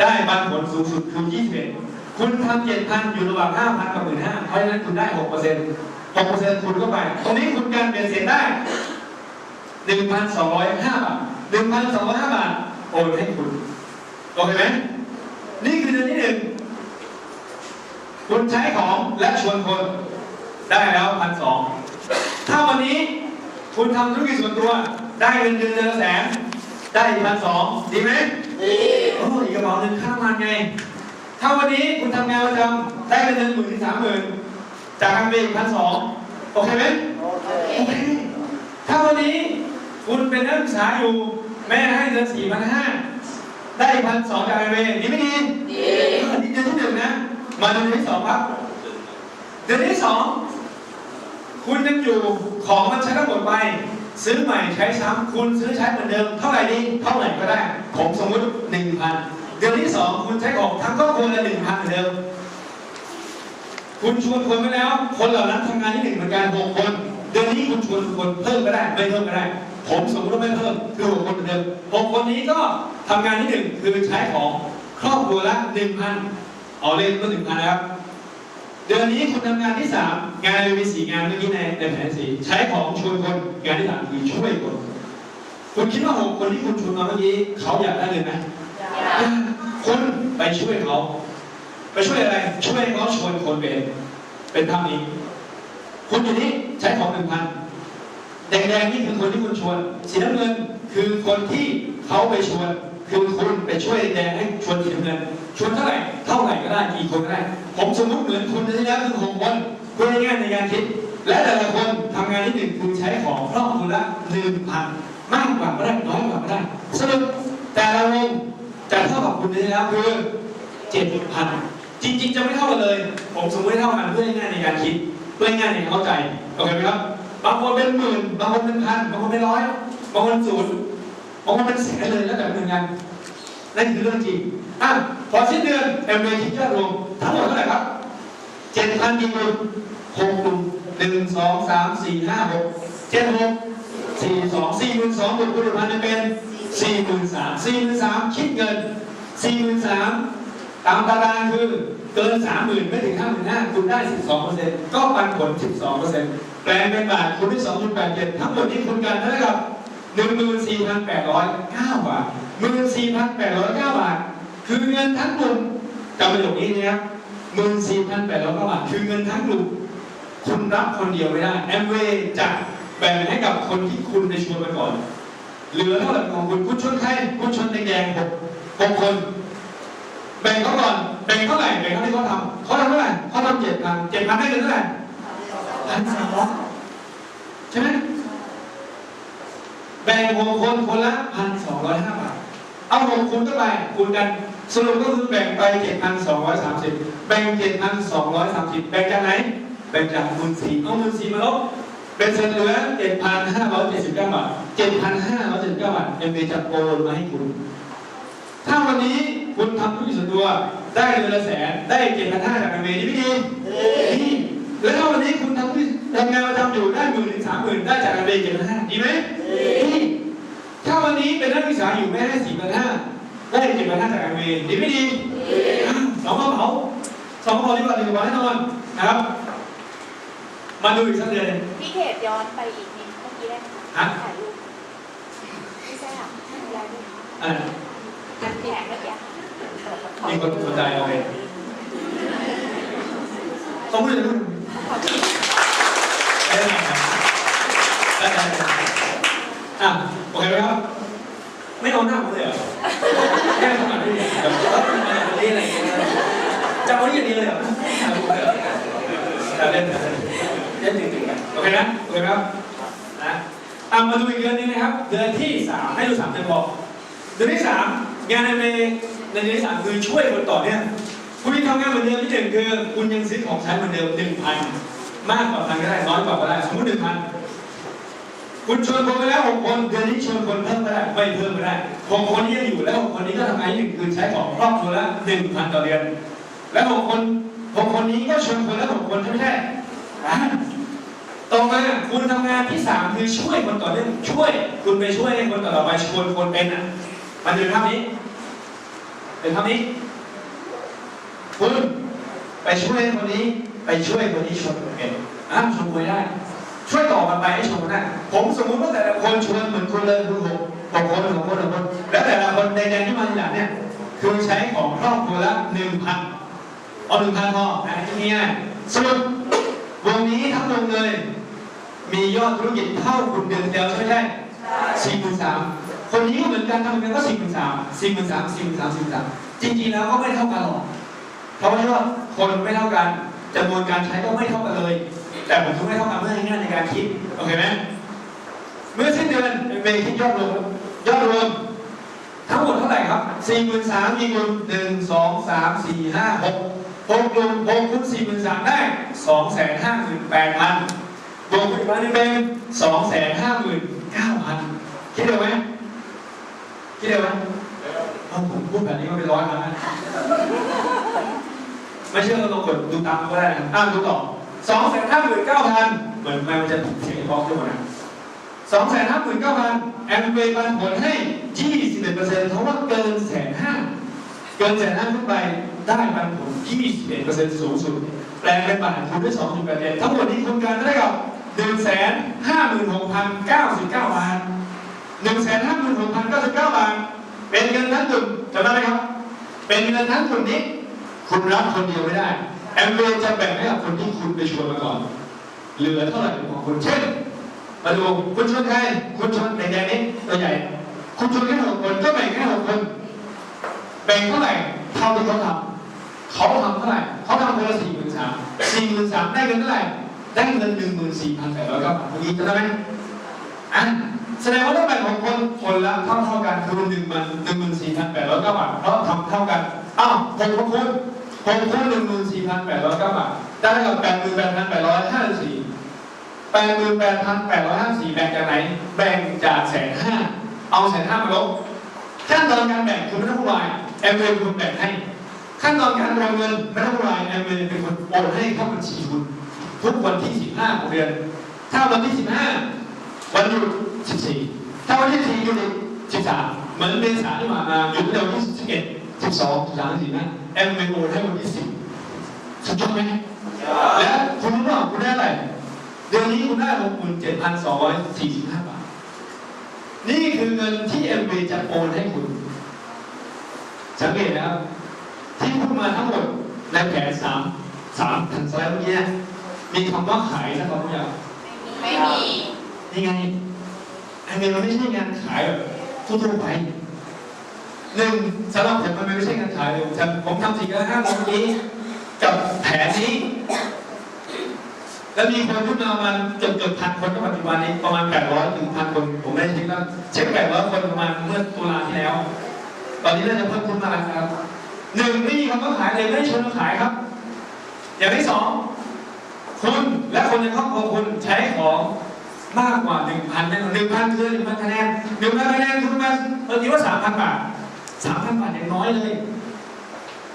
ได้ปันผลสูงสุดคือ 21 คุณทำ7,000 อยู่ระหว่าง 5,000 กับ 15,000 เพราะฉะนั้นคุณได้ 6% 6%คูณเข้าไป ตรงนี้คุณการเปลี่ยนเสียงได้ 1,205 บาท 1,205 บาท โอนให้คุณ โอเคไหม นี่คือเดือนที่หนึ่ง คุณใช้ของและชวนคน ได้แล้วพันสองถ้าวันนี้คุณทำธุรกิจส่วนตัว ได้เงินเดือนเดือนละแสน ได้พันสองดีไหม ดีโอ้อีกกระเป๋าหนึ่งค่าน้ำมันไง ถ้าวันนี้คุณทำงานประจำได้เงินเดือนหมื่นถึงสามหมื่นจากการเบรกพันสองโอเคไหมโอเคถ้าวันนี้คุณเป็นนักศึกษาอยู่ แม่ให้เดือนสี่พันห้าได้พันสองจากการเบรกดีไม่ดีดีดีเดือนที่หนึ่งนะ มาเดือนที่สองครับ เดือนที่สองคุณยังอยู่ของมันใช้ทั้งหมดไป ซื้อใหม่ใช้ซ้ำคุณซื้อใช้เหมือนเดิม เท่าไหร่ดีเท่าไหร่ก็ได้ ผมสมมุติหนึ่งพันเดือนที่สองคุณใช้ของทั้งครอบครัวละหนึ่งพันเหมือนเดิม คุณชวนคนไปแล้ว คนเหล่านั้นทำงานที่หนึ่งเหมือนกันหกคนเดือนนี้คุณชวนคนเพิ่มก็ได้ไม่เพิ่มก็ได้ ผมสมมติว่าไม่เพิ่มคือหกคนเหมือนเดิมหกคนนี้ก็ทำงานที่หนึ่งคือใช้ของครอบครัวละหนึ่งพันเอาเลขก็หนึ่งพันนะครับ ดือนนี้คุณทำงานที่สามงานเลยมีสี่งานเมื่อกี้ในในแผนสีใช้ของชวนคนงานที่สามคือช่วยคนคุณคิดว่าหกคนที่คุณชวนมาเมื่อกี้เขาอยากได้เงินไหมคุณไปช่วยเขาไปช่วยอะไร ช่วยเขาชวนคนเป็นเป็นภาพนี้ คุณอยู่นี่ใช้ของหนึ่งพันแดงๆนี่คือคนที่คุณชวน สีน้ำเงินคือคนที่เขาไปชวน คือคุณไปช่วยแดงให้ชวนสีน้ำเงินชวนเท่าไหร่เท่าไหร่ก็ได้กี่คนก็ได้ ผมสมมติเหมือนคุณที่แล้วคือหกคนเพื่อง่ายในการคิด และแต่ละคนทำงานที่หนึ่งคือใช้ของครอบครัวละหนึ่งพันมากกว่าก็ได้น้อยกว่าก็ได้สรุปแต่ละวงจะเท่ากับคุณที่แล้วคือเจ็ดพันจริง ๆ จะไม่เท่ากันเลย ผมสมมติเท่ากันเพื่อง่ายในการคิดเพื่อง่ายในการเข้าใจโอเคไหมครับบางคนเป็นหมื่นบางคนเป็นพันบางคนเป็นร้อยบางคนศูนย์บางคนเป็นแสนเลยแล้วแต่เป็นงาน นั่นคือเรื่องจริงอะพอสิ้นเดือนเอ็มเอคิดยอดรวมทั้งหมดเท่าไหร่ครับเจ็ดพันกี่กลุ่มหกกลุ่มหนึ่งสองสามสี่ห้าหกเจ็ดหกสี่สองสี่หมื่นสองบวกคุณพันธ์เป็นสี่หมื่นสามสี่หมื่นสามคิดเงินสี่หมื่นสามตามตารางคือเกินสามหมื่นไม่ถึงห้าหมื่นห้าคุณได้สิบสองเปอร์เซ็นต์ก็ปันผลสิบสองเปอร์เซ็นต์แปลงเป็นบาทคุณได้สองจุดแปดเจ็ดทั้งหมดนี้คุณกันเท่าไหร่ครับหนึ่งหมื่นสี่พันแปดร้อยเก้าบาท หมื่นสี่พันแปดร้อยเก้าบาท คือเงินทั้งกลุ่มจำประโยคนี้นะครับหมื่นสี่พันแปดร้อยเก้าบาท คือเงินทั้งกลุ่มคุณรับคนเดียวไม่ได้แอมเวย์จะแบ่งให้กับคนที่คุณไปชวนไปก่อน เหลือเท่าไหร่ของคุณคุณชวนใครคุณชวนแดงๆหกหกคน แบ่งเขาก่อนแบ่งเท่าไหร่แบ่งเท่าที่เขาทำเขาทำเท่าไหร่เขาทำเจ็ดพันเจ็ดพันได้เงินเท่าไหร่พันสองใช่ไหมแบ่งหกคนคนละพันสองร้อยห้าบาท เอาหกคูณเข้าไปคูณกันสรุปก็คือแบ่งไปเจ็ดพันสองร้อยสามสิบแบ่งเจ็ดพันสองร้อยสามสิบแบ่งจากไหน แบ่งจากคูณสี่เอาคูณสี่มาลบเป็นเศษเหลือเจ็ดพันห้าร้อยเจ็ดสิบเก้าบาทเจ็ดพันห้าร้อยเจ็ดสิบเก้าบาทเอ็มเอจะโอนมาให้คุณ ถ้าวันนี้คุณทำธุรกิจส่วนตัว ได้เดือนละแสน ได้เจ็ดพันห้าจากการเมย์ดีไม่ดีแล้วถ้าวันนี้คุณทำธุรกิจทำงานประจำอยู่ได้หมื่นถึงสามหมื่นได้จากการเมย์เจ็ดพันห้าดีไหม วันนี้เป็นนักศึกษาอยู่แม่ให้สี่พันห้าได้เจ็ดพันห้าจากการเมย์ดีไม่ดีสองกระเป๋าสองกระเป๋าดีกว่าหนึ่งกระเป๋าแน่นอนนะครับ มาดูอีกสักเดือนหนึ่งพี่เขตย้อนไปอีกนิดเมื่อกี้ได้ไหมฮะถ่ายรูปไม่ใช่ค่ะไม่เป็นไรด้วยอ่ากันแขกเมื่อกี้มีคนสนใจเอาไปต้องพูดเลยลูกได้ไหมครับได้ได้ได้อะโอเคไหมครับ ไม่เอาหน้าผมเลยเหรอแค่ทำงานได้ดีแบบว่าทำงานแบบนี้อะไรอย่างเงี้ยจำวันนี้อย่างนี้เลยเหรอถ่ายรูปเลยเหรอแต่เล่นแต่เล่นเล่นจริงๆกันโอเคนะโอเคไหมครับนะอะมาดูอีกเดือนนึงนะครับ เดือนที่สามให้ดูสามเดือนพอเดือนที่สามงานในในเดือนที่สามคือช่วยคนต่อเนื่องคุณยังทำงานเหมือนเดิมที่หนึ่งคือคุณยังซื้อของใช้เหมือนเดิมหนึ่งพันมากกว่าพันก็ได้น้อยกว่าก็ได้สมมติหนึ่งพัน คุณชวนคนไปแล้วหกคนเดือนนี้ชวนคนเพิ่มก็ได้ไม่เพิ่มก็ได้หกคนนี้ยังอยู่แล้วหกคนนี้ก็ทำงานหนึ่งคือใช้ของครอบครัวละหนึ่งพันต่อเดือน แล้วหกคนหกคนนี้ก็ชวนคนละหกคนใช่ไหมใช่ต่อมาคุณทำงานที่สามคือช่วยคนต่อเนื่องช่วย คุณไปช่วยให้คนต่อไปชวนคนเป็นอะมันเป็นภาพนี้เป็นคำนี้คุณไปช่วยคนนี้ ไปช่วยคนนี้ชวนคนเป็นอะชวนคุยได้ ช่วยต่อกันไปให้ชวนได้ผมสมมุติว่าแต่ละคนชวนเหมือนคุณเลยคุณหกหกคนหกคนหกคนแล้วแต่ละคนในแดนที่มาทีหลังเนี่ยคือใช้ของครอบครัวละหนึ่งพันเอาหนึ่งพันพออันนี้ง่ายๆสรุปวงนี้ทั้งวงเลย มียอดธุรกิจเท่าคุณเดือนเดียวใช่ไหมใช่สี่หมื่นสามคนนี้ก็เหมือนกันทำเหมือนกันก็สี่หมื่นสามสี่หมื่นสามสี่หมื่นสามสี่หมื่นสามจริงๆแล้วก็ไม่เท่ากันหรอกเพราะว่าคนไม่เท่ากันจำนวนการใช้ก็ไม่เท่ากันเลย แต่ผมทุกไม่เท่ากันเพื่อให้ง่ายในการคิดโอเคไหมเมื่อสิ้นเดือนเป็นคิดยอดรวมยอดรวม ทั้งหมดเท่าไหร่ครับสี่หมื่นสามมีกลุ่มหนึ่งสองสามสี่ห้าหกหกกลุ่มหกคูณสี่หมื่นสามได้สองแสนห้าหมื่นแปดพันรวมอีกวันหนึงเป็นสองแสนห้าหมื่นเก้าพันคิดเร็วไหมคิดเร็วไหมเอาผมพูดแบบนี้ก็เป็นร้อยครั้งนะไม่เชื่อลองกดดูตามก็ได้นะอ่านดูต่อ สองแสนห้าหมื่นเก้าพันเหมือนมันจะเสียงบล็อกด้วยนะสองแสนห้าหมื่นเก้าพันแอมเวย์ปันผลให้ยี่สิบเอ็ดเปอร์เซ็นต์เพราะว่าเกินแสนห้าเกินแสนห้าขึ้นไปได้ปันผลยี่สิบเอ็ดเปอร์เซ็นต์สูงสุด แปลงเป็นบาทคูณด้วยสองจุดแปดเอ็ดทั้งหมดนี้คูณกันได้กับหนึ่งแสนห้าหมื่นหกพันเก้าสิบเก้าบาทหนึ่งแสนห้าหมื่นหกพันเก้าสิบเก้าบาทเป็นเงินทั้งทุนจำได้ไหมครับ เป็นเงินทั้งทุนนี้ คุณรับคนเดียวไม่ได้ แอมเวย์จะแบ่งให้กับคนที่คุณไปชวนมาก่อน เหลือเท่าไหร่ก็ของคุณเช่น มาดูคุณชวนใครคุณชวนในแดนนี้ตัวใหญ่ คุณชวนแค่หกคนก็แบ่งแค่หกคน แบ่งเท่าไหร่เท่าที่เขาทำเขาทำเท่าไหร่เขาทำคนละสี่หมื่นสามสี่หมื่นสามได้เงินเท่าไหร่ได้เงินหนึ่งหมื่นสี่พันแปดร้อยเก้าบาทเมื่อกี้จำได้ไหมอะแสดงว่าต้องแบ่งของคนคนละเท่าเท่ากันคือหนึ่งมันหนึ่งหมื่นสี่พันแปดร้อยเก้าบาทเพราะทำเท่ากันอ้าวหกขอ งคุณหกคูณหนึ่งหมื่นสี่พันแปดร้อยเก้าบาท ได้กับแปดหมื่นแปดพันแปดร้อยห้าสิบสี่แปดหมื่นแปดพันแปดร้อยห้าสี่แบ่งจากไหน แบ่งจากแสนห้า เอาแสนห้ามาลบ ขั้นตอนการแบ่งคือไม่ต้องวุ่นวายแอมเวย์เป็นคนแบ่งให้ ขั้นตอนการรวมเงินไม่ต้องวุ่นวายแอมเวย์เป็นคนโอนให้เข้าบัญชีคุณทุกวันที่สิบห้าของเดือน ถ้าวันที่สิบห้าวันหยุดสิบสี่ถ้าวันที่สี่หยุดสิบสามเหมือนเมษามที่ผ่านมาหยุดในวันที่สิบเอ็ดสิบสองสิบสามสิบสี่นะ แอมเวย์โอนให้วันที่สิบสุดยอดไหมและคุณรู้ว่าคุณได้อะไรเดือนนี้คุณได้หกหมื่นเจ็ดพันสองร้อยสี่สิบห้าบาท นี่คือเงินที่เอ็มบีจะโอนให้คุณ สังเกตนะครับ ที่พูดมาทั้งหมดในแผนสามสามทันสไลด์เมื่อกี้มีคำว่าขายสักคำหรือยังไม่มี นี่ไงอันนี้มันไม่ใช่งานขายแบบทั่วๆไป หนึ่งสำหรับผมมันไม่ใช่งานขายเลยผมทำผมทำสิ่งละห้าโมงนี้ กับแผนนี้ แล้วมีคนขึ้นมาประมาณเกือบเกือบพันคนก็ปัจจุบันนี้ประมาณ800ถึงพันคน ผมไม่ได้เช็คแล้วเช็ค800คนประมาณเมื่อตุลาที่แล้ว ตอนนี้น่าจะเพิ่มขึ้นมาแล้วครับหนึ่งไม่มีคำว่าขายเลยไม่ได้ชวนขายครับ อย่างที่สองคุณและคนในครอบครัวคุณใช้ของมากกว่า1,000แน่นอน1,000คือ1,000คะแนน1,000คะแนนคุณมาเออคิดว่า3,000บาท 3,000บาทอย่างน้อยเลย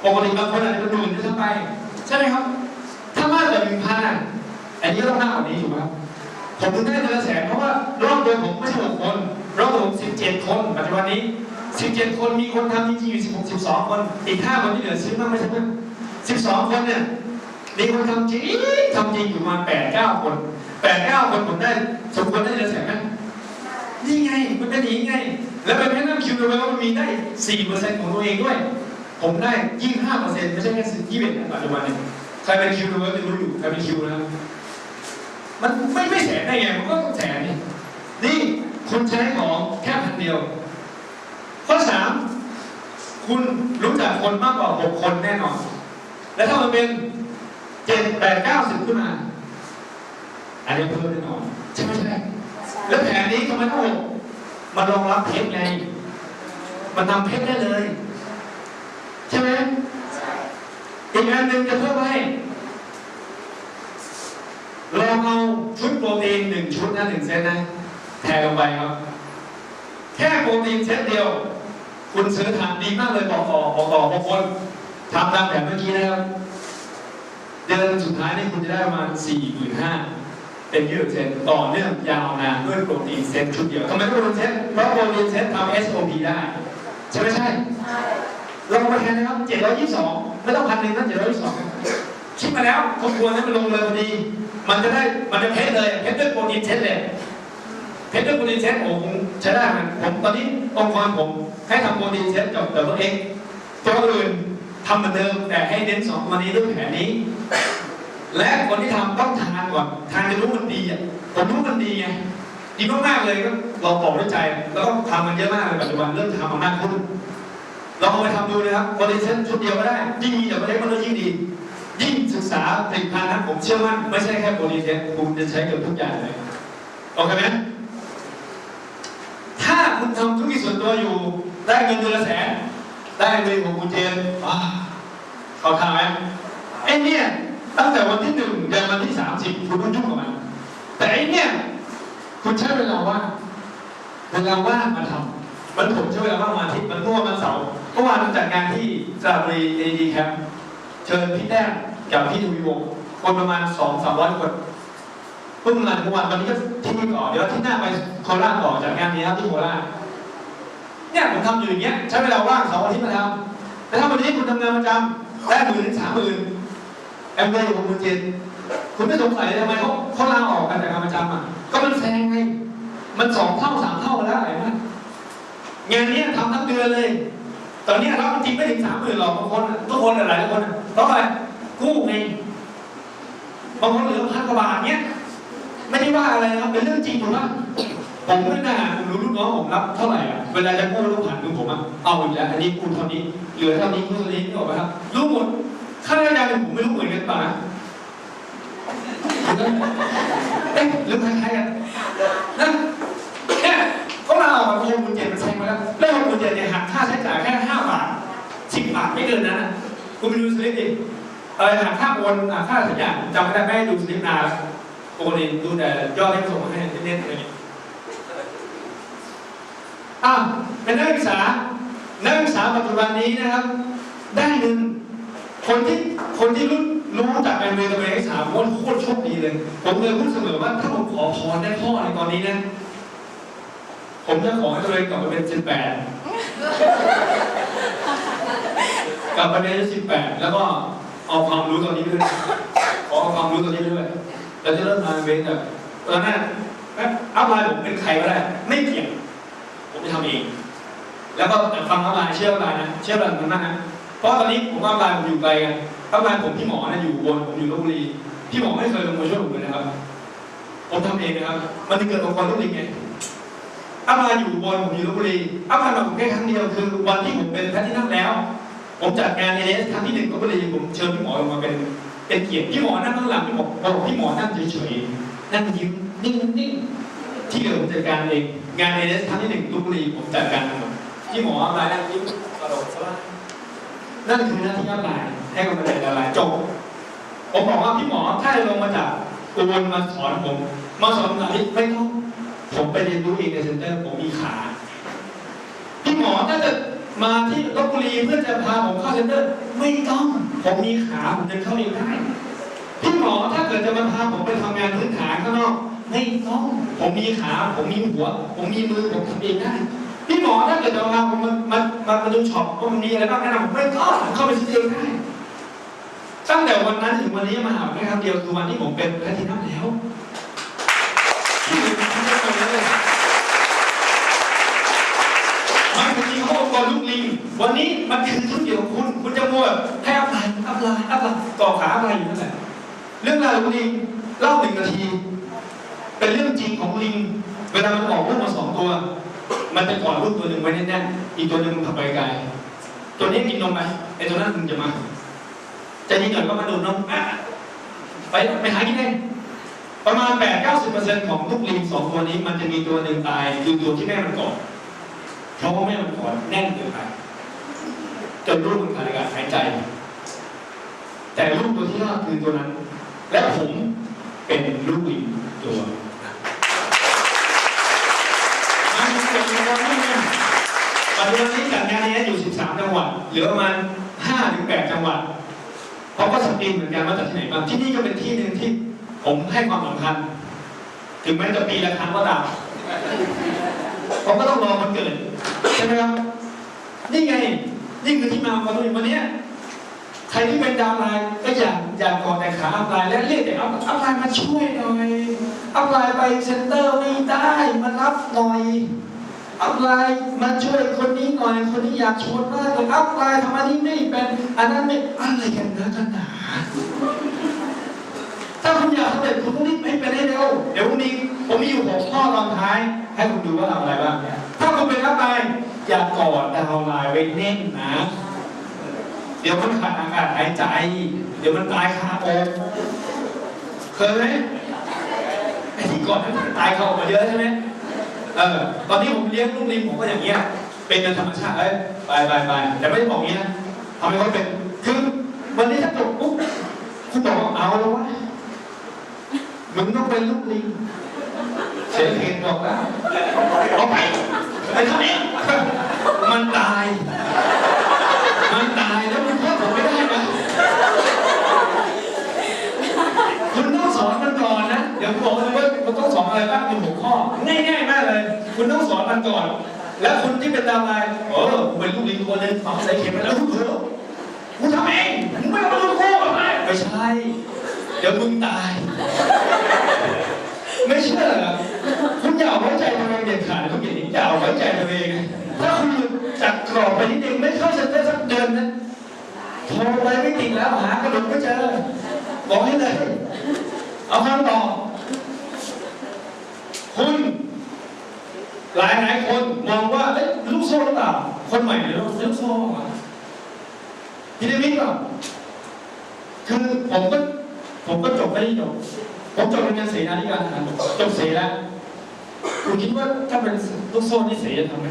ปกติบางคนอาจจะเป็นหมื่นด้วยซ้ำไป ใช่ไหมครับ ถ้ามากกว่า1,000อะอันนี้ต้องมากกว่านี้ถูกไหมครับผมถึงได้เดือนแสนเพราะว่ารอบเดือนผมไม่ใช่หกคนรอบเดือนผมสิบเจ็ดคนปัจจุบันนี้สิบเจ็ดคนมีคนทำจริงๆอยู่สิบหกสิบสองคน อีกห้าคนที่เหลือซื้อบ้างไม่ใช่เพื่อนสิบสองคนเนี่ยมีคนทำจริงทำจริงอยู่มาแปดเก้าคนแปดเก้าคนผมได้สมควรได้เดือนแสนไหมนี่ไงมันเป็นอย่างนี้ไง แล้วเป็นแค่น้ำคิวเลยว่ามันมีได้สี่เปอร์เซ็นต์ของตัวเองด้วย ผมได้ยี่ห้าเปอร์เซ็นต์ไม่ใช่แค่ยี่สิบเอ็ดปัจจุบันเนี่ยใครเป็นคิวเลยจะรู้อยู่ใครเป็นคิวนะครับมันไม่ไม่แสนได้ไงมันก็ต้องแสนนี่นี่คุณใช้ของแค่พันเดียว ข้อสามคุณรู้จักคนมากกว่าหกคนแน่นอน และถ้ามันเป็นเจ็ดแปดเก้าสิบขึ้นมาอันนี้เพิ่มแน่นอนใช่ไหมใช่แล้วแผนนี้ทำไมต้องหก มันรองรับเพชรไง มันทำเพชรได้เลย ใช่ไหมอีกอันหนึ่งจะเพิ่มให้ลองเอาชุดโปรตีนหนึ่งชุดนะหนึ่งเซตนะแทนลงไปครับ แค่โปรตีนเซตเดียว คุณซื้อทานดีมากเลยบอกต่อบอกต่อหกคนทำตามแบบเมื่อกี้นะครับ เดือนสุดท้ายนี่คุณจะได้ประมาณสี่หมื่นห้า เป็นยืดเซนต่อเนื่องยาวนานด้วยโปรตีนเซตชุดเดียวทำไมต้องโปรตีนเซตเพราะโปรตีนเซตทำ SOP ได้ ใช่ไหมใช่ใช่ลองมาแทนนะครับเจ็ดร้อยยี่สิบสองไม่ต้องพันหนึ่งนะเจ็ดร้อยยี่สิบสองคิดมาแล้วคำนวณให้มันลงเลยพอดี มันจะได้มันจะเพชรเลยเพชรด้วยโปรตีนเช็ดเลยเพชรด้วยโปรตีนเช็ดโอ้คงใช้ได้นะผมตอนนี้องค์กรผมให้ทำโปรตีนเช็ดกับตัวเองตัวอื่นทำเหมือนเดิมแต่ให้เน้นสองตัวนี้ด้วยแผนนี้ และคนที่ทำต้องทานก่อนทานจะรู้มันดีอะผมรู้มันดีไงดีมากๆเลยก็เราบอกด้วยใจแล้วก็ทำมันเยอะมากเลยปัจจุบันเริ่มทำมามากขึ้นลองเอาไปทำดูนะครับโปรตีนเช็ดชุดเดียวก็ได้ยิ่งมีแต่ประเล็กมันก็ยิ่งดี ยิ่งศึกษาผลิตภัณฑ์นะผมเชื่อมั่นไม่ใช่แค่โปรตีนคุณจะใช้เกือบทุกอย่างเลยโอเคไหมถ้าคุณทำธุรกิจส่วนตัวอยู่ ได้เงินเดือนละแสนได้เงินของคุณเจนว้าเขาทำไหมไอ้เนี่ย ตั้งแต่วันที่หนึ่งเดือนวันที่สามสิบคุณต้องยุ่งกับมัน แต่ไอ้เนี่ยคุณใช้เวลาว่างเวลาว่างมาทำมันผมใช้เวลาว่างมาทิตย์มันเมื่อวันเสาร์เมื่อวานผมจัดงานที่สระบุรีเอดีแคมป์เชิญพี่แต้มกับพี่ทวีวงศ์คนประมาณสองสามร้อยคนเพิ่งมาทุกวันวันนี้ก็ที่นี่ก่อนเดี๋ยวที่หน้าไปโคราชต่อจากงานนี้ครับที่โคราชเนี่ยผมทำอยู่อย่างเงี้ยใช้เวลาว่างเสาร์อาทิตย์มาทำแต่ถ้าวันนี้คุณทำงานประจำได้หมื่นถึงสามหมื่น แอมเบอร์อยู่กับคุณเจนคุณไม่สงสัยทำไมเขาเขาลาออกกันจากงานประจำอะก็มันแซงไง มันสองเท่าสามเท่าแล้วเห็นไหมงานเนี้ยทำทั้งเดือนเลย ตอนเนี้ยรับจริงไม่ถึงสามหมื่นหรอกบางคนทุกคนหลายคนเพราะอะไรกู้ไงบางคนเหลือพันกว่าบาทเนี้ยไม่ได้ว่าอะไรนะครับเป็นเรื่องจริงถูกปะผมไม่น่าผมรู้ลูกน้องผมรับเท่าไหร่อะเวลาจะกู้ลูกผ่านมือผมอะเอาอีกแล้วอันนี้คูณเท่านี้เหลือเท่านี้คูณเท่านี้นึกออกไหมครับรู้หมด ค่าราชการผมไม่รู้เหมือนกันป่ะเอ๊ะหรือคล้ายๆกันนะเนี่ยก็มาออกมาโอนคุณเจ็ดมันแซงมาแล้วแล้วคุณเจ็ดเนี่ยหักค่าใช้จ่ายแค่ห้าบาทสิบบาทไม่เกินนั้นนะคุณไปดูสลิปดิเออหักค่าโอนหักค่าสักอย่างจำไม่ได้ไม่ด้ดูสลิปนานแล้วปกติดูแต่ยอดที่ส่งมาให้เน้นๆอะไรอย่างเงี้ยอ้าวเป็นนักศึกษานักศึกษาปัจจุบันนี้นะครับ ได้เงิน คนที่คนที่รู้รู้จากการเรียนตัวเองนักศึกษามว่าโคตรโชคดีเลย ผมเลยพูดเสมอว่าถ้าผมขอพรได้พ่อในตอนนี้นะ ผมจะขอให้ตัวเองกลับมาเป็นสิบแปดกลับมาเป็นสิบแปดแล้วก็เอาความรู้ตอนนี้ไปด้วยขอเอาความรู้ตอนนี้ไปด้วยเราจะเริ่มงานเว้นแบบตอนนั้นอัพไลน์ผมเป็นใครก็ได้ไม่เกี่ยงผมจะทำเอง แล้วก็ฟังอัพไลน์เชื่ออัพไลน์นะเชื่อแบบนั้นนะ ราะตอนนี้ผมอัพไลน์ผมอยู่ไกลกันอัพไลน์ผมพี่หมอนะอยู่บนผมอยู่ลบบุรีพี่หมอไม่เคยลงมาช่วยผมเลยนะครับ ผมทำเองนะครับ มันจะเกิดองค์กรลูกลิงไงอัพไลน์อยู่บนผมอยู่ลบบุรีอัพไลน์มาผมแค่ครั้งเดียวคือวันที่ผมเป็นแพทที่นั่งแล้ว ผมจัดงานเอเอสครั้งที่หนึ่งลบบุรีผมเชิญพี่หมอลงมาเป็นเป็นเกียรติพี่หมอนั่งข้างหลังพี่หมอบอกพี่หมอนั่งเฉยๆนั่งยิ้มนิ่งๆที่เหลือผมจัดการเองงานเอเอสครั้งที่หนึ่งลพบุรีผมจัดการทั้งหมดพี่หมออะไรนั่งยิ้มตลกสบาย นั่นคือหน้าที่อะไรให้กำลังใจละลาจบ ผมบอกว่าพี่หมอถ้าลงมาจากอุบลมาสอนผม มาสอนไหนไม่ต้องผมไปเรียนรู้เองในเซ็นเตอร์ผมมีขา พี่หมอถ้าจะมาที่ลบบุรีเพื่อจะพาผมเข้าเซ็นเตอร์ไม่ต้อง ผมมีขาผมเดินเข้าเองได้พี่หมอถ้าเกิดจะมาพาผมไปทำงานพื้นฐานข้างนอกไม่ต้อง ผมมีขา ผมมีหัว ผมมีมือผมทำเองได้ พี่หมอถ้าเกิดจะมาพาผมมามามามาดูช็อปว่ามันมีอะไรบ้างแนะนำผมไม่ต้องผมเข้าไปซื้อเองได้ตั้งแต่วันนั้นถึงวันนี้มาหาผมแค่ครั้งเดียวคือวันที่ผมเป็นแพทย์ที่นั่แล้วที่อื่นทำไม่ได้เลยมันคือที่ขาองค์กรลูกลิงวันนี้มันคือธุรกิจของคุณ คุณจะมัวให้อัพไลน์อัพไลน์อัพไลน์ต่อขาอัพไลน์อยู่นั่นแหละเรื่องราวของลิงเล่าหนึ่งนาที เป็นเรื่องจริงของลิง เวลามันออกลูกมาสองตัว มันจะกอดลูกตัวหนึ่งไว้แน่นๆอีกตัวหนึ่งมันขับไปไกลตัวนี้กินนมไปไอ้ตัวนั้นมึงจะมาจะดีหน่อยก็มาดูดนมไปไปหากินเองประมาณ 8-90%ของลูกลิงสองตัวนี้มันจะมีตัวหนึ่งตายคือตัวที่แม่มันกอดเพราะว่าแม่มันกอดแน่นเกินไปจนลูกมันขาดอากาศหายใจ แต่ลูกตัวที่รอดคือตัวนั้น และผมเป็นลูกลิงตัวนั้นมันเป็นตัวนี้เนี่ยปั จจุบันนี้จัดงานนี้อยู่ 13 จังหวัดเหลือประมาณ 5-8 จังหวัดเขาก็สกรีนเหมือนกันว่าจัดที่ไหนบ้างที่นี่ก็เป็นที่หนึ่งที่ผมให้ความสำคัญ ถึงแม้จะปีละครั้งก็ตามผมก็ต้องรอมันเกิดใช่ไหมครับนี่ไงนี่คือที่มาของตัวเองวันนี้ใครที่เป็นดาวไลน์ก็อยากอยากกอดแต่ขาอัพไลน์และเรียกแต่อัพอัพไลน์มาช่วยหน่อยอัพไลน์ไปเซ็นเตอร์ไม่ได้มารับหน่อย อัพไลน์มาช่วยคนนี้หน่อยคนนี้อยากชวนมากเลยอัพไลน์ทำอันนี้ไม่เป็นอันนั้นไม่อะไรกันนะกันหนาถ้าคุณอยากสำเร็จคุณต้องรีบให้เป็นให้เร็วเดี๋ยววันนี้ผมมีอยู่หกข้อตอนท้าย ให้คุณดูว่าทำอะไรบ้างถ้าคุณเป็นอัพไลน์อย่ากอดดาวไลน์ไว้แน่นนะเดี๋ยวมันขาดอากาศหายใจ เดี๋ยวมันตายคาอกเคยไหมไอ้ที่ก่อนนั้นตายคาอกมาเยอะใช่ไหม เออตอนนี้ผมเลี้ยงลูกลิงผมก็อย่างเงี้ย เป็นธรรมชาติเอ้ยไปไปไปแต่ไม่ได้บอกงี้นะทำให้เขาเป็นคือวันนี้ถ้าจบปุ๊บคุณบอกว่าเอาแล้ววะมึงต้องเป็นลูกลิงเสียเพลงบอกแล้วเอาไปไอ้ท่านี้มันตาย มันตายแล้วมันพ่อผมไม่ได้นะคุณต้องสอนมันก่อนนะ เดี๋ยวผมบอกเลยว่ามันต้องสอนอะไรบ้างเป็นหัวข้อ ง่ายๆมากเลย คุณต้องสอนมันก่อน แล้วคุณที่เป็นดาวไลน์เออเป็นลูกลิงตัวหนึงฝังใส่เข็มไปแล้วคุณเถอคุณทำเองมึงไม่ต้องมาลูกโซ่ไม่ไม่ใช่ เดี๋ยวมึงตาย ไม่เชื่อเหรอคุณอย่าเอาไว้ใจตัวเองเด็ดขาดคุณอย่างนี้อย่าเอาไว้ใจตัวเอง ถ้าคุณหลุดจากกรอบไปนิดนึงไม่เข้าเซ็นเตอร์สักเดือนนะโทรไปไม่ติดแล้วหากระดุกไม่เจอบอกให้เลย เอาคำตอบคุณ หลายหลายๆคนมองว่าเอ๊ะลูกโซ่หรือเปล่าคนใหม่หรือลูกโซ่อะพีระมิดเปล่าคือผมก็ผมก็จบไม่ได้จบผมจบโรงเรียนเสนาธิการทหารจบเสแล้วคุณคิดว่าถ้าเป็นลูกโซ่นี่เสจะทำไหม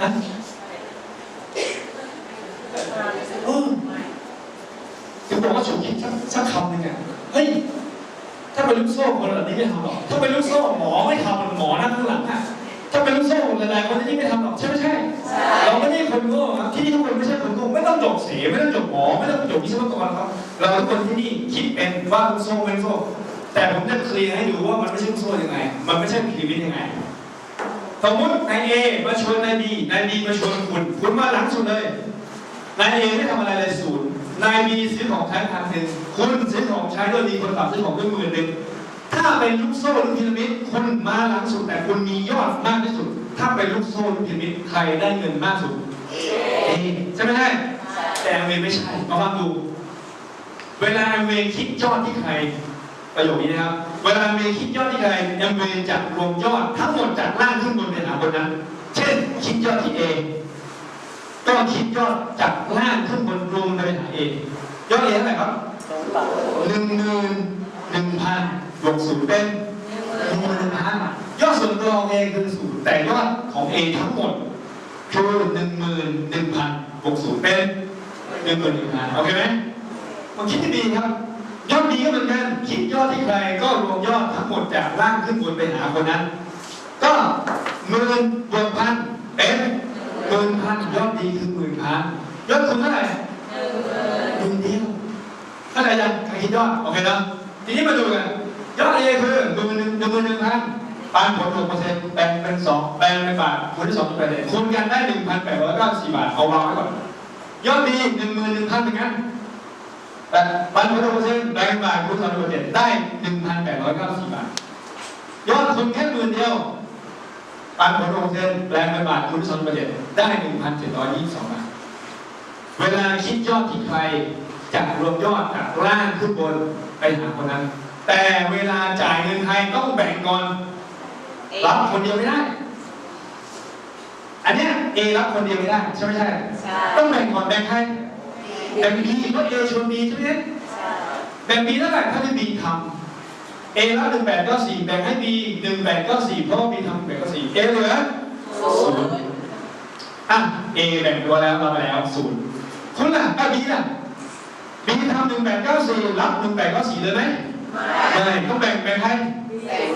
นะเออถึงบอกว่าฉุกคิดสักคำหนึ่งอะเฮ้ยถ้าเป็นลูกโซ่คน ไม่ทำหรอก ถ้าเป็นลูกโซ่หมอไม่ทำหมอนั่งข้างหลังอะถ้าเป็นลูกโซ่หลายๆคนที่ไม่ทำหรอกใช่ไม่ใช่ เราไม่ได้คนโง่ครับที่นี่ทุกคนไม่ใช่คนโง่ไม่ต้องจบเสีไม่ต้องจบหมอไม่ต้องจบวิศวกรครับ เราทุกคนที่นี่คิดเป็นว่าลูกโซ่เป็นโซ่ แต่ผมจะเคลียร์ให้ดูว่ามันไม่ใช่ลูกโซ่ยังไง มันไม่ใช่พีระมิดยังไงสมมตินายเอมาชวนนายบีนายบีมาชวนคุณคุณมาหลังสุดเลยนายเอไม่ทำอะไรเลยศูนย์นายบีซื้อของใช้พันหนึ่งคุณซื้อของใช้ด้วยมีคนฝากซื้อของด้วยหมื่นหนึ่ง ถ้าเป็นลูกโซ่ลูกพีระมิดคุณมาหลังสุดแต่คุณมียอดมากที่สุด ถ้าเป็นลูกโซ่ลูกพีระมิดใครได้เงินมากสุดเอใช่ไหมใช่แต่แอมเวย์ไม่ใช่มาฟังดูเวลาแอมเวย์คิดยอดที่ใครประโยคนี้นะครับ เวลาแอมเวย์คิดยอดที่ใครแอมเวย์จะรวมยอดทั้งหมดจากล่างขึ้นบนไปหาบนนั้น เช่น คิดยอดที่เอก็คิดยอดจากล่างขึ้นบนรวมไปหาเอยอดเอเท่าไหร่ครับหนึ่งหมื่นหนึ่งพัน บวกศูนย์เป็นหนึ่งหมื่นหนึ่งพันยอดส่วนตัวของเอคือศูนย์แต่ยอดของเอทั้งหมดคือหนึ่งหมื่นหนึ่งพันบวกศูนย์เป็นหนึ่งหมื่นหนึ่งพันโอเคไหมมันคิดที่ดีครับ ยอดดีก็เหมือนกันคิดยอดที่ใครก็รวมยอดทั้งหมดจากล่างขึ้นบนไปหาคนนั้น ก็หมื่นบวกพันเป็นหมื่นพันยอดดีคือหมื่นพันยอดคุณเท่าไหร่หมื่นเดียวเข้าใจยังใครคิดยอดโอเคนะทีนี้มาดูกัน ยอดเอคือหมื่นหนึ่งหนึ่งหมื่นหนึ่งพันปันผลหกเปอร์เซ็นต์แบ่งเป็นสองแบ่งเป็นบาทคูณที่สองจุดแปดเคูณกันได้หนึ่งพันแปดร้อยเก้าสิบบาทเอาวางไว้ก่อนยอดดีหนึ่งหมื่นหนึ่งพันเหมือนกันแต่ปันผลหกเปอร์เซ็นต์แบ่งเป็นบาทคูณสองจุดแปดเจ็ดได้หนึ่งพันแปดร้อยเก้าสิบบาทยอดทุนแค่หมื่นเดียวปันผลลงเซ็นแปลงเป็นบาทคูณสองเปอร์เซ็นต์ได้หนึ่งพันเจ็ดร้อยยี่สิบสองบาทเวลาคิดยอดที่ใครจะรวมยอดจากล่างขึ้นบนไปหาคนนั้น แต่เวลาจ่ายเงินใครต้องแบ่งก่อน รับคนเดียวไม่ได้ อันเนี้ยเอรับคนเดียวไม่ได้ใช่ไหมใช่ใช่ต้องแบ่งก่อนแบ่งใครแบ่งบีเพราะเอชวนบีใช่ไหมแบ่งบีเท่าไหร่ถ้าที่บีทำเอรับหนึ่งแปดก็สี่แบ่งให้บีหนึ่งแปดก็สี่เพราะว่าบีทำแบ่งก็สี่เอเหลือศูนย์อะเอแบ่งตัวแล้วเราไปแล้วศูนย์คุณล่ะอะบีล่ะบีทำหนึ่งแปดเก้าสี่รับหนึ่งแปดเก้าสี่เลยไหม ไม่ต้องแบ่งแบ่งใคร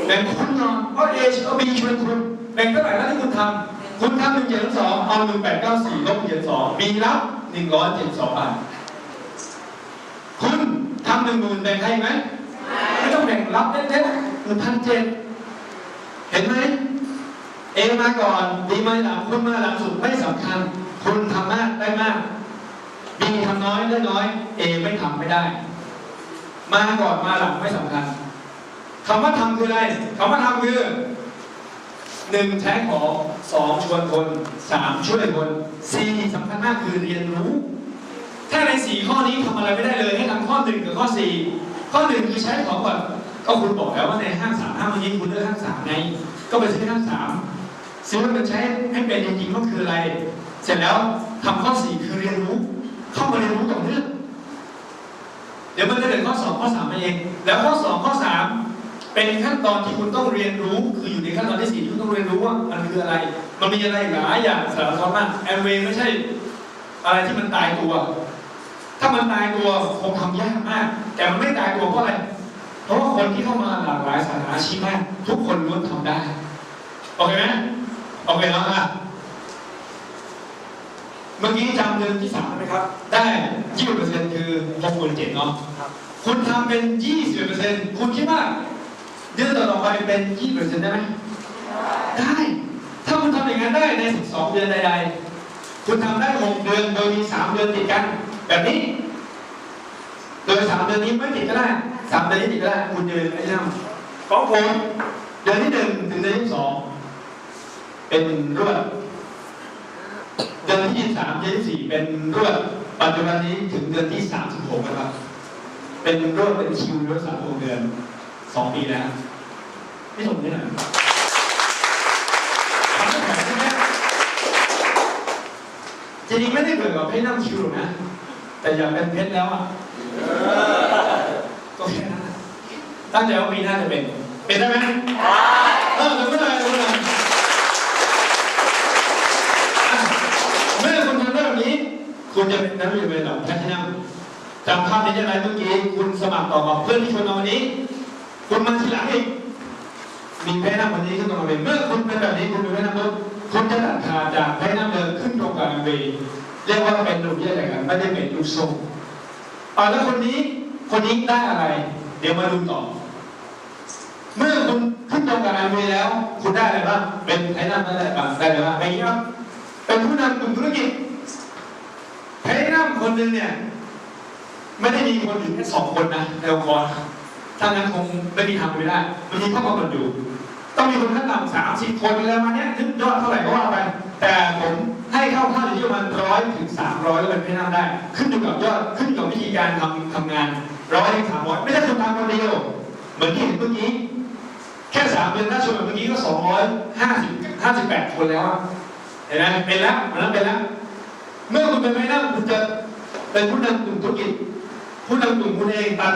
แบ่งคุณนอนเพราะเอเอาบีชวนคุณแบ่งเท่าไหร่แล้วที่คุณทำคุณทำหนึ่งเจ็ดสองเอาหนึ่งแปดเก้าสี่ลบหนึ่งเจ็ดสองบีรับหนึ่งร้อยเจ็ดสองบาทคุณทำหนึ่งหมื่นแบ่งใครไหมไม่ต้องแบ่งรับเล็กๆหนึ่งพันเจ็ดเห็นไหมเอมาก่อนดีมาหลังคุณมาหลังสุดไม่สำคัญ คุณทำมากได้มาก B ทำน้อยได้น้อย A ไม่ทำไม่ได้ มาก่อนมาหลังไม่สำคัญคำว่าทำคืออะไรคำว่าทำคือหนึ่งใช้ของสองชวนคนสามช่วยคนสี่สำคัญมากคือเรียนรู้ ถ้าในสี่ข้อนี้ทำอะไรไม่ได้เลยให้ทำข้อหนึ่งกับข้อสี่ข้อหนึ่งคือใช้ของก่อนก็คุณบอกแล้วว่าในห้างสามห้างวันนี้คุณเลือกห้างสามไงก็ไปซื้อห้างสามซื้อมันใช้ให้เป็นจริงๆก็คืออะไร เสร็จแล้วทำข้อสี่คือเรียนรู้ เข้ามาเรียนรู้ต่อเนื่อง ดี๋ยวมันจะเกิดข้อสองข้อสามมาเอง แล้วข้อสองข้อสามเป็นขั้นตอนที่คุณต้องเรียนรู้ คืออยู่ในขั้นตอนที่สี่ที่คุณต้องเรียนรู้ว่ามันคืออะไร มันมีอะไรหลายอย่างสารพัดมากแอมเวย์ไม่ใช่ อะไรที่มันตายตัว ถ้ามันตายตัวคงทำยากมาก แต่มันไม่ตายตัวเพราะอะไร เพราะว่าคนที่เข้ามาหลากหลายสาขาอาชีพมากทุกคนล้วนทำได้ โอเคไหมโอเคแล้วอะ เมื่อกี้จำเดือนที่สามได้ไหมครับ ได้ยี่สิบเปอร์เซ็นต์คือหกหมื่นเจ็ดเนาะคุณทำเป็นยี่สิบเปอร์เซ็นต์คุณคิดว่าเดือนต่อๆไปเป็นยี่สิบเปอร์เซ็นต์ได้ไหมได้ ถ้าคุณทำอย่างนั้นได้ในสิบสองเดือนใด ๆ คุณทำได้หกเดือนโดยมีสามเดือนติดกัน แบบนี้ โดยสามเดือนนี้ไม่ติดก็ได้สามเดือนนี้ติดก็ได้คุณจะเป็นไอ้นั่นของผมเดือนที่หนึ่งถึงเดือนที่สองเป็นรวดเดือนที่สามเดือนที่สี่เป็นรวดปัจจุบันนี้ถึงเดือนที่สามสิบหกนะครับ เป็นรวดเป็นคิวรวดสามหกเดือนสองปีแล้วไม่สมนี่นะทำได้แบบนี้ไหมจริงๆไม่ได้เกิดกับเพชรน้ำคิวหรอกนะ แต่อยากเป็นเพชรแล้วอะก็แค่นั้นนะตั้งใจว่าปีหน้าจะเป็น เป็นได้ไหมเออเป็นไม่ได้เป็นไม่ได้อะเมื่อคุณทำได้แบบนี้ คุณจะเป็นนักเรียนระดับแพทย์นัมจำภาพนี้ได้ไหมเมื่อกี้คุณสมัครต่อกับเพื่อนที่ชวนมาวันนี้ คุณมาทีหลังอีกมีแพ้น้ำวันนี้ขึ้นตรงกับเวเมื่อคุณเป็นแบบนี้คุณเป็นแพ้น้ำปุ๊บคุณจะตัดขาดจากแพ้น้ำเดิมขึ้นตรงกับเวเรียกว่าเป็นลูกแยกกันไม่ได้เป็นลูกโซ่อ่าแล้วคนนี้คนนี้ได้อะไร เดี๋ยวมาดูต่อ เมื่อคุณขึ้นตรงกับเวแล้ว คุณได้อะไรบ้างเป็นแพ้น้ำได้อะไรบ้างได้อะไรบ้างอย่างนี้ครับเป็นผู้นำกลุ่มธุรกิจ แพ้น้ำคนหนึ่งเนี่ย ไม่ได้มีคนอยู่แค่สองคนนะในองค์กรถ้างั้นคงไม่มีทางไปได้มันมีข้อกำหนดอยู่ ต้องมีคนขั้นต่ำสามสิบคนอะไรมาเนี้ยนึกยอดเท่าไหร่ก็ว่าไป แต่ผมให้เข้าข้าอยู่ที่ประมาณร้อยถึงสามร้อยก็เป็นไม่น่าได้ ขึ้นอยู่กับยอดขึ้นอยู่กับวิธีการทำทำงานร้อยถึงสามร้อยไม่ใช่คนทำคนเดียวเหมือนที่เห็นเมื่อกี้แค่สามเดือนถ้าชวนเมื่อกี้ก็สองร้อยห้าสิบห้าสิบแปดคนแล้วอะเห็นไหมเป็นแล้วมันนั้นเป็นแล้ว เมื่อคุณเป็นไม่ได้คุณจะเป็นผู้นำกลุ่มธุรกิจผู้นำกลุ่มคุณเองตา